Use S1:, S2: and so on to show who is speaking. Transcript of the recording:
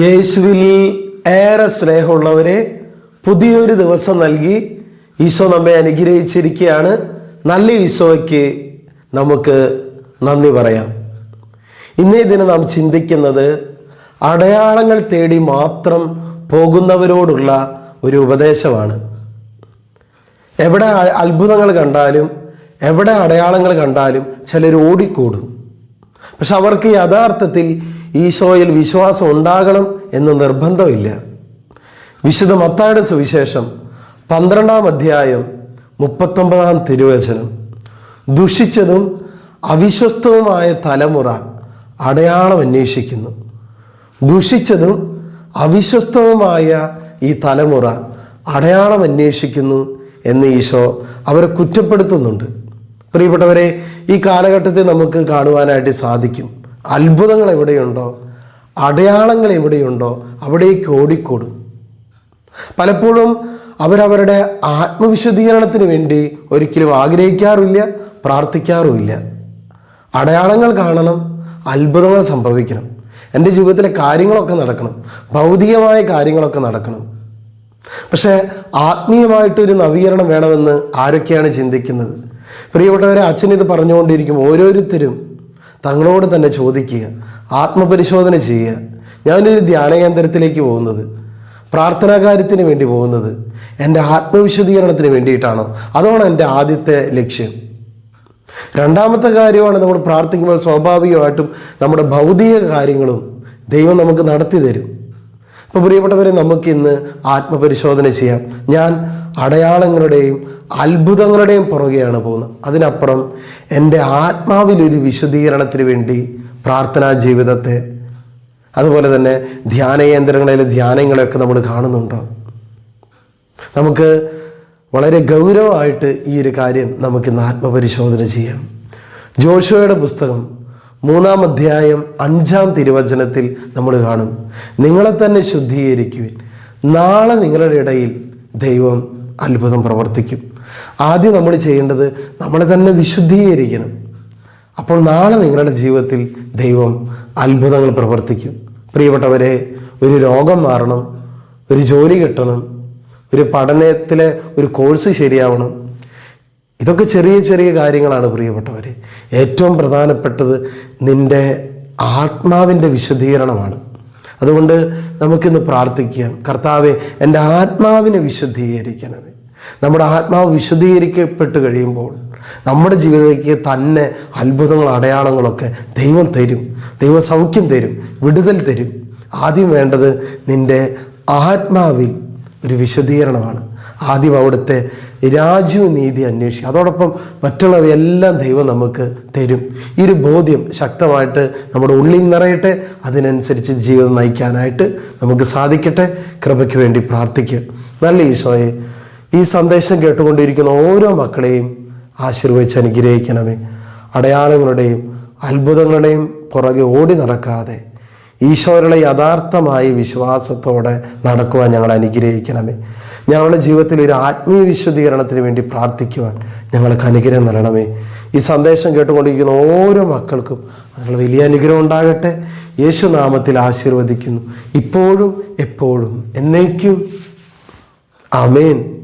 S1: യേശുവിൽ ഏറെ സ്നേഹമുള്ളവരെ പുതിയൊരു ദിവസം നൽകി ഈശോ നമ്മെ അനുഗ്രഹിച്ചിരിക്കുകയാണ്. നല്ല ഈശോയ്ക്ക് നമുക്ക് നന്ദി പറയാം. ഇന്നേ ദിനം നാം ചിന്തിക്കുന്നത് അടയാളങ്ങൾ തേടി മാത്രം പോകുന്നവരോടുള്ള ഒരു ഉപദേശമാണ്. എവിടെ അത്ഭുതങ്ങൾ കണ്ടാലും എവിടെ അടയാളങ്ങൾ കണ്ടാലും ചിലർ ഓടിക്കൂടും. പക്ഷെ അവർക്ക് യഥാർത്ഥത്തിൽ ഈശോയിൽ വിശ്വാസം ഉണ്ടാകണം എന്ന് നിർബന്ധമില്ല. വിശുദ്ധ മത്തായുടെ സുവിശേഷം പന്ത്രണ്ടാം അധ്യായം മുപ്പത്തൊമ്പതാം തിരുവചനം. ദുഷിച്ചതും അവിശ്വസ്തവുമായ തലമുറ അടയാളം അന്വേഷിക്കുന്നു. ദുഷിച്ചതും അവിശ്വസ്തവുമായ ഈ തലമുറ അടയാളം അന്വേഷിക്കുന്നു എന്ന് ഈശോ അവരെ കുറ്റപ്പെടുത്തുന്നുണ്ട്. പ്രിയപ്പെട്ടവരെ ഈ കാലഘട്ടത്തെ നമുക്ക് കാണുവാനായിട്ട് സാധിക്കും. അത്ഭുതങ്ങൾ എവിടെയുണ്ടോ? അടയാളങ്ങൾ എവിടെയുണ്ടോ? അവിടേക്ക് ഓടിക്കൂടും. പലപ്പോഴും അവരവരുടെ ആത്മവിശദീകരണത്തിന് വേണ്ടി ഒരിക്കലും ആഗ്രഹിക്കാറുമില്ല പ്രാർത്ഥിക്കാറുമില്ല. അടയാളങ്ങൾ കാണണം അത്ഭുതങ്ങൾ സംഭവിക്കണം. എന്റെ ജീവിതത്തിലെ കാര്യങ്ങളൊക്കെ നടക്കണം ഭൗതികമായ കാര്യങ്ങളൊക്കെ നടക്കണം. പക്ഷേ ആത്മീയമായിട്ടൊരു നവീകരണം വേണമെന്ന് ആരൊക്കെയാണ് ചിന്തിക്കുന്നത്? പ്രിയപ്പെട്ടവരെ അച്ഛൻ ഇത് പറഞ്ഞുകൊണ്ടിരിക്കും ഓരോരുത്തരും തങ്ങളോട് തന്നെ ചോദിക്കുക ആത്മപരിശോധന ചെയ്യുക. ഞാനൊരു ധ്യാന കേന്ദ്രത്തിലേക്ക് പോകുന്നത് പ്രാർത്ഥനാ കാര്യത്തിന് വേണ്ടി പോകുന്നത് എന്റെ ആത്മവിശുദ്ധീകരണത്തിന് വേണ്ടിയിട്ടാണോ. അതാണ് എന്റെ ആദ്യത്തെ ലക്ഷ്യം. രണ്ടാമത്തെ കാര്യമാണ് നമ്മൾ പ്രാർത്ഥിക്കുമ്പോൾ സ്വാഭാവികമായിട്ടും നമ്മുടെ ഭൗതിക കാര്യങ്ങളും ദൈവം നമുക്ക് നടത്തി തരും ഇപ്പോൾ പ്രിയപ്പെട്ടവരെ നമുക്കിന്ന് ആത്മപരിശോധന ചെയ്യാം. ഞാൻ അടയാളങ്ങളുടെയും അത്ഭുതങ്ങളുടെയും പുറകെയാണ് പോകുന്നത്. അതിനപ്പുറം എന്റെ ആത്മാവിലൊരു വിശദീകരണത്തിന് വേണ്ടി പ്രാർത്ഥനാ ജീവിതത്തെ അതുപോലെ തന്നെ ധ്യാന കേന്ദ്രങ്ങളിലെ ധ്യാനങ്ങളെയൊക്കെ നമ്മൾ കാണുന്നുണ്ടോ? നമുക്ക് വളരെ ഗൗരവമായിട്ട് ഈ ഒരു കാര്യം നമുക്കിന്ന് ആത്മപരിശോധന ചെയ്യാം. ജോഷുവയുടെ പുസ്തകം മൂന്നാം അധ്യായം അഞ്ചാം തിരുവചനത്തിൽ നമ്മൾ കാണും. നിങ്ങളെ തന്നെ ശുദ്ധീകരിക്കുവിൻ. നാളെ നിങ്ങളുടെ ഇടയിൽ ദൈവം അത്ഭുതം പ്രവർത്തിക്കും. ആദ്യം നമ്മൾ ചെയ്യേണ്ടത് നമ്മളെ തന്നെ വിശുദ്ധീകരിക്കണം. അപ്പോൾ നാളെ നിങ്ങളുടെ ജീവിതത്തിൽ ദൈവം അത്ഭുതങ്ങൾ പ്രവർത്തിക്കും. പ്രിയപ്പെട്ടവരെ ഒരു രോഗം മാറണം ഒരു ജോലി കിട്ടണം ഒരു പഠനത്തിലെ ഒരു കോഴ്സ് ശരിയാവണം ഇതൊക്കെ ചെറിയ ചെറിയ കാര്യങ്ങളാണ് പ്രിയപ്പെട്ടവർ ഏറ്റവും പ്രധാനപ്പെട്ടത് നിന്റെ ആത്മാവിന്റെ വിശദീകരണമാണ്. അതുകൊണ്ട് നമുക്കിന്ന് പ്രാർത്ഥിക്കാം. കർത്താവെ എന്റെ ആത്മാവിനെ വിശുദ്ധീകരിക്കണമേ നമ്മുടെ ആത്മാവ് വിശുദ്ധീകരിക്കപ്പെട്ട് കഴിയുമ്പോൾ നമ്മുടെ ജീവിതത്തിലേക്ക് തന്നെ അത്ഭുതങ്ങൾ അടയാളങ്ങളൊക്കെ ദൈവം തരും. ദൈവ സൗഖ്യം തരും. വിടുതൽ തരും. ആദ്യം വേണ്ടത് നിന്റെ ആത്മാവിൽ ഒരു വിശദീകരണമാണ്. ആദ്യം അവിടുത്തെ രാജ്യവും നീതി അന്വേഷിക്കുക. അതോടൊപ്പം മറ്റുള്ളവയെല്ലാം ദൈവം നമുക്ക് തരും. ഈ ഒരു ബോധ്യം ശക്തമായിട്ട് നമ്മുടെ ഉള്ളിൽ നിറയട്ടെ. അതിനനുസരിച്ച് ജീവിതം നയിക്കാനായിട്ട് നമുക്ക് സാധിക്കട്ടെ. കൃപയ്ക്ക് വേണ്ടി പ്രാർത്ഥിക്കുക. നല്ല ഈശോയെ ഈ സന്ദേശം കേട്ടുകൊണ്ടിരിക്കുന്ന ഓരോ മക്കളെയും ആശീർവദിച്ച് അനുഗ്രഹിക്കണമേ. അടയാളങ്ങളുടെയും അത്ഭുതങ്ങളുടെയും പുറകെ ഓടി നടക്കാതെ ഈശോയുടെ യഥാർത്ഥമായി വിശ്വാസത്തോടെ നടക്കുവാൻ ഞങ്ങൾ അനുഗ്രഹിക്കണമേ. ഞങ്ങളുടെ ജീവിതത്തിൽ ഒരു ആത്മീയ വിശുദ്ധീകരണത്തിന് വേണ്ടി പ്രാർത്ഥിക്കുവാൻ ഞങ്ങൾക്ക് അനുഗ്രഹം നൽകണമേ. ഈ സന്ദേശം കേട്ടുകൊണ്ടിരിക്കുന്ന ഓരോ മക്കൾക്കും അതിനുള്ള വലിയ അനുഗ്രഹം ഉണ്ടാകട്ടെ. യേശുനാമത്തിൽ ആശീർവദിക്കുന്നു. ഇപ്പോഴും എപ്പോഴും എന്നേക്കും. ആമേൻ.